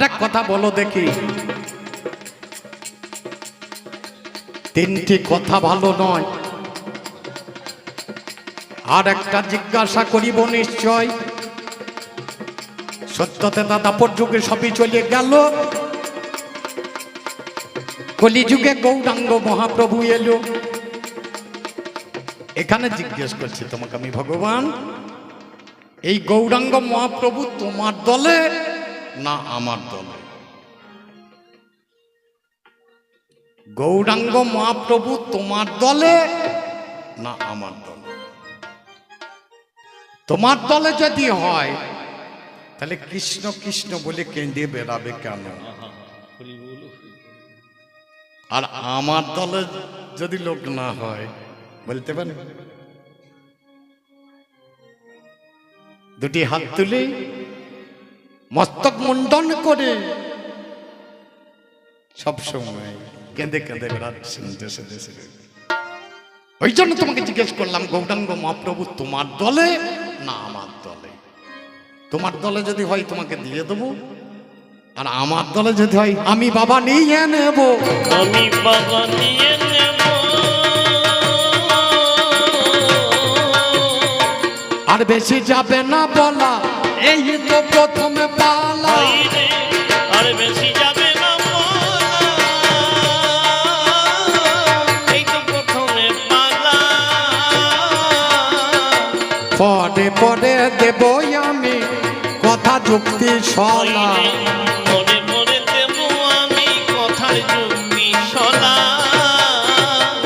আর কথা বলো দেখি। তিনটি কথা ভালো নয়। আর একটা জিজ্ঞাসা করিব নিশ্চয়। সত্যতে দাদাপর যুগে সবই চলে গেল। কলিযুগে গৌরাঙ্গ মহাপ্রভু এলো। এখানে জিজ্ঞেস করছি তোমাকে আমি, ভগবান। এই গৌরাঙ্গ মহাপ্রভু তোমার দলে না আমার দলে। গৌরাঙ্গ মহাপ্রভু তোমার দলে না আমার দলে। তোমার দলে যদি হয় তাহলে কৃষ্ণ কৃষ্ণ বলে কেঁদে বেড়াবে কেন? আর আমার দলে যদি লোক না হয় বলতে পারে দুটি হাত তুলে। মস্তক মুন্ডন করে। সব সময় কেঁদে কেঁদে বেড়াচ্ছেন দেশে দেশে ওই জন্য তোমাকে জিজ্ঞেস করলাম গৌরাঙ্গ মহাপ্রভু তোমার দলে না আমার দলে? তোমার দলে যদি হয় তোমাকে দিয়ে দেবো আর আমার দলে যদি হয় আমি বাবা নিয়ে নেব। আমি বাবা নিয়ে নেব। আর বেশি যাবে না বলা এই তো প্রথমে পরে পরে দেবই আমি কথা যুক্তি সলা। মনে মনে দেব আমি কথার যুক্তি শোনা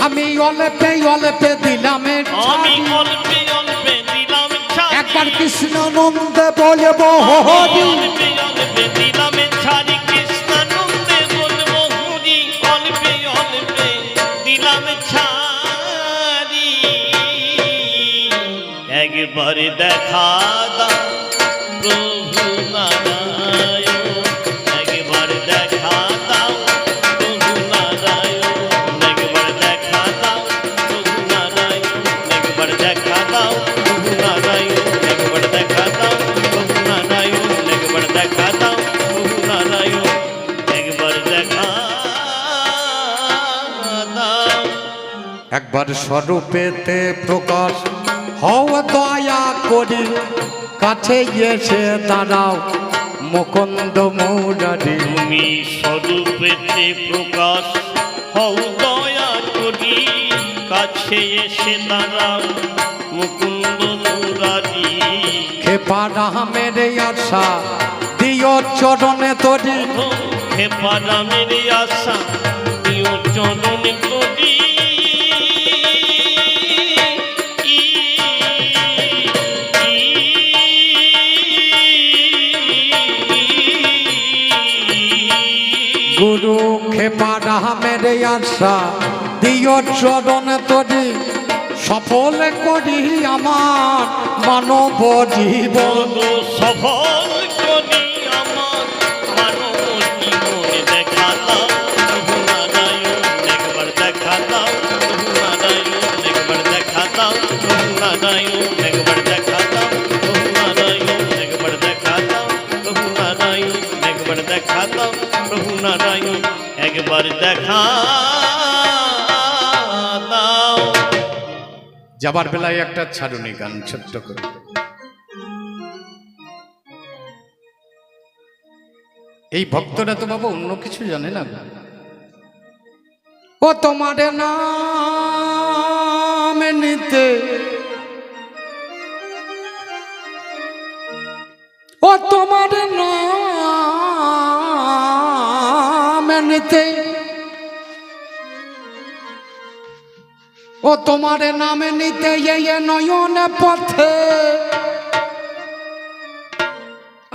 আমি অল্পে অল্পে দিলাম আমি অল্পে একবার কৃষ্ণ নন্দে বলব হরি একবার অল্পে একবার স্বরূপেতে প্রকাশ হও দয়া করি। কাছে এসে দাঁড়াও মুকুন্দ মৌরারি। তুমি স্বরূপেতে প্রকাশ হও দয়া করি। কাছে এসে দাঁড়াও মুকুন্দ মুরারি। খেপা রামের আশা দিও চরণে তরি। হে পারামের আশা প্রিয় চরণ করি গুরু খেপা রামের আশা দিও চরণ তরি। সফল করি আমার মানব জীবন। সফল একবার দেখা দাও প্রভু নারায়ণ একবার দেখা দাও যাবার বেলায় একটা ছাড়ুনি গান ছোট্ট করে। এই ভক্তরা তো বাবা অন্য কিছু জানে না ও তোমার নাম নিতে। ও তোমার নিতে ও তোমার নামে নিতে নয়ন পথে।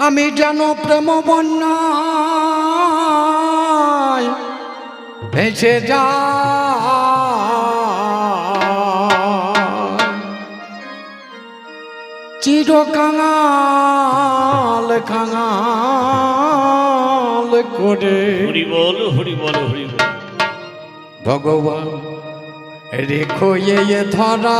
আমি যেন প্রেম বন্যায় ভেসে যা চির কাঙাল কাঙাল। করে হরি বল হরি বল হরি বল ভগবান রেখো এ ধরা।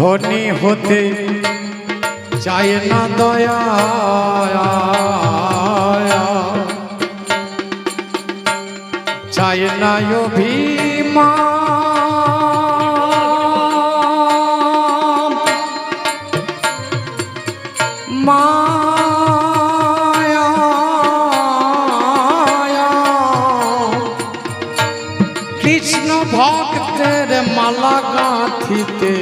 ধনী হতে চায় না দয়া। চায় না অভিমান। মায়া। কৃষ্ণ ভক্তের মালা গাঁথিতে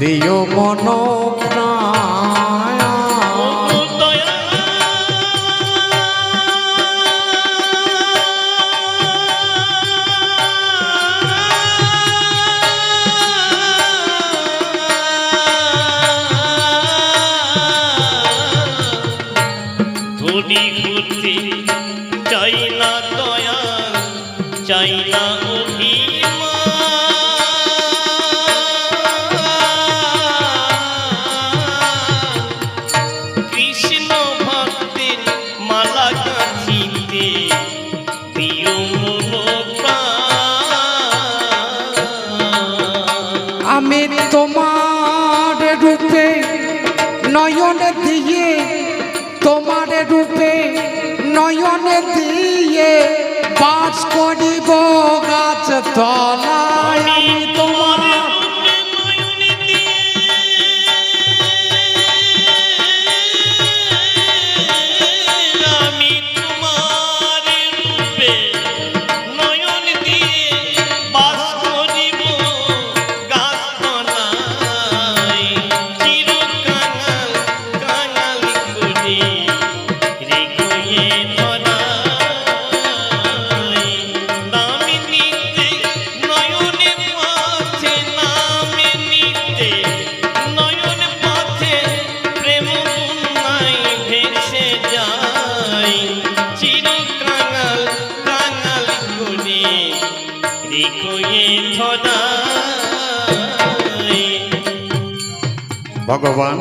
দিও মন ধনী হতে চাই না দয়া চাই না Dollar. ভগবান।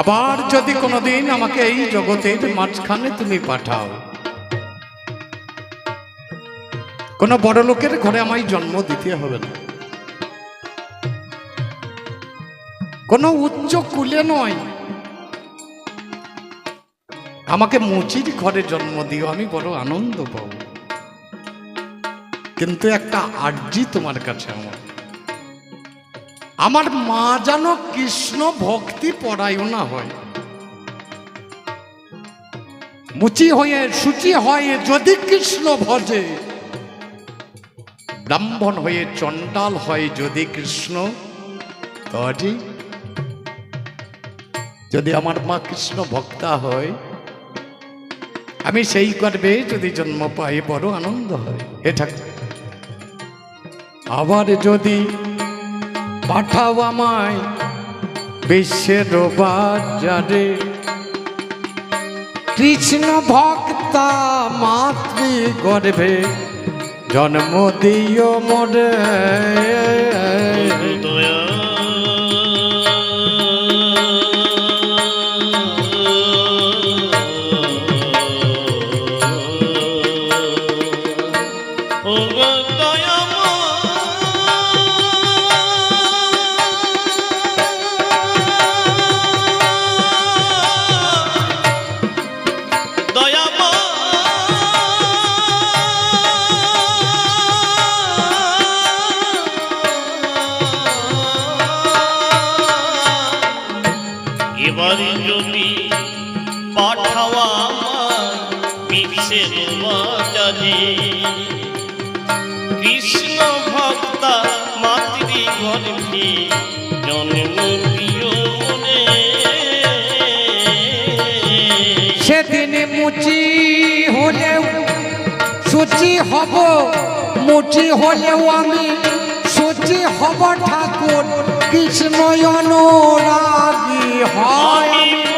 আবার যদি কোনোদিন আমাকে এই জগতের মাঝখানে তুমি পাঠাও, কোনো বড় লোকের ঘরে আমায় জন্ম দিতে হবে না। কোনো উচ্চ কুলে নয়। আমাকে মুচির ঘরে জন্ম দিও, আমি বড় আনন্দ পাব। কিন্তু একটা আর্জি তোমার কাছে আমার। আমার মা যেন কৃষ্ণ ভক্তি পরায়ণা হয়। মুচি হয়ে, সুচি হয়ে যদি কৃষ্ণ ভজে, ব্রাহ্মণ হয়ে, চণ্ডাল হয় যদি কৃষ্ণ তবে যদি আমার মা কৃষ্ণ ভক্তা হয়, আমি সেই করবে যদি জন্ম পাই, বড় আনন্দ হয়। এটা আবার যদি পাঠাও আমায় বিশ্বের বাজারে। কৃষ্ণ ভক্তা মাতৃ গর্ভে জন্ম দিও মরে। কৃষ্ণ ভক্তা মাতৃ গর্ভে জন্ম সেদিনে মুচি হলেও, সুচি হব, মুচি হলেও আমি, সুচি হব ঠাকুর, কৃষ্ণ অনুরাগী হয়।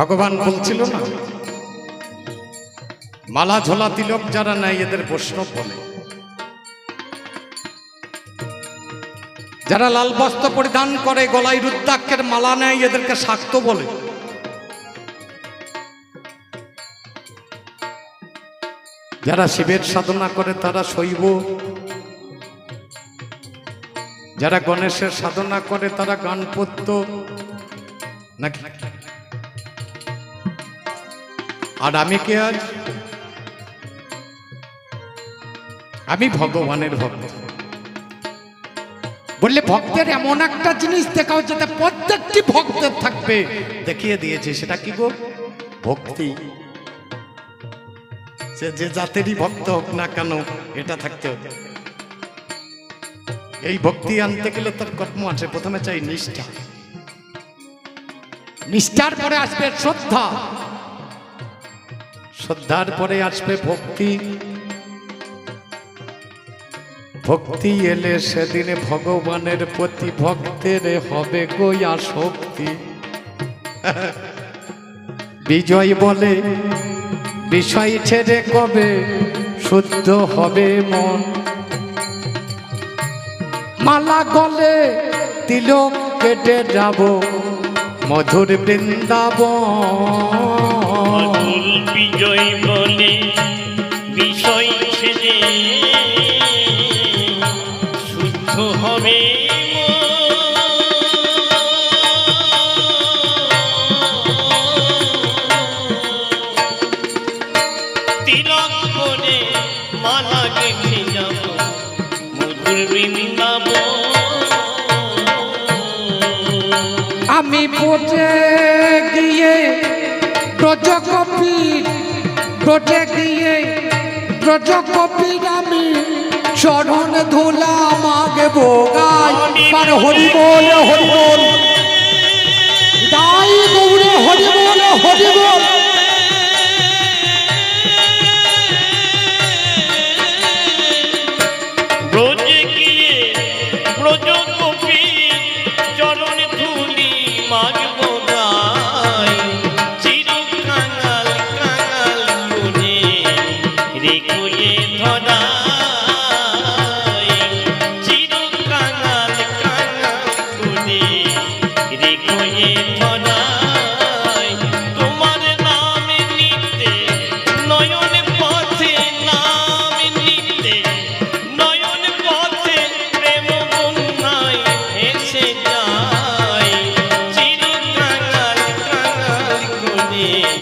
ভগবান বলছিল না? মালা ঝোলা তিলক যারা নেয়, এদের বৈষ্ণব বলে। যারা লাল বস্ত্র পরিধান করে, গলায় রুদ্রাক্ষের মালা নেয়, এদেরকে শাক্ত বলে। যারা শিবের সাধনা করে, তারা শৈব। যারা গণেশের সাধনা করে, তারা গানপত্য। নাকি আর আমি কে আজ আমি ভগবানের ভক্ত। বললে, ভক্তের এমন একটা জিনিস দেখাও যেটা প্রত্যেকটি ভক্তের থাকবে। দেখিয়ে দিয়েছে, সেটা কি গো? ভক্তি। সে যে জাতেরই ভক্ত হোক না কেন, এটা থাকতে হবে। এই ভক্তি আনতে গেলে তার কর্ম আছে, প্রথমে চাই নিষ্ঠা। নিষ্ঠার পরে আসবে শ্রদ্ধা। শ্রদ্ধার পরে আসবে ভক্তি। ভক্তি এলে সেদিনে ভগবানের প্রতি ভক্তের হবে গইয়া শক্তি বিজয় বলে, বিষয় ছেড়ে কবে শুদ্ধ হবে মন? মালা গলে তিলক কেটে যাব মধুর বৃন্দাবন। বিজয় বলে বিষয় ছেলে শুদ্ধ হবে ব্রজে গিয়ে ব্রজকপির আমি চরণ ধুলা মাগে বোগাই পার হরি বল হরি বল দাই গৌরে হরি বল হরি বল কুলে ধরা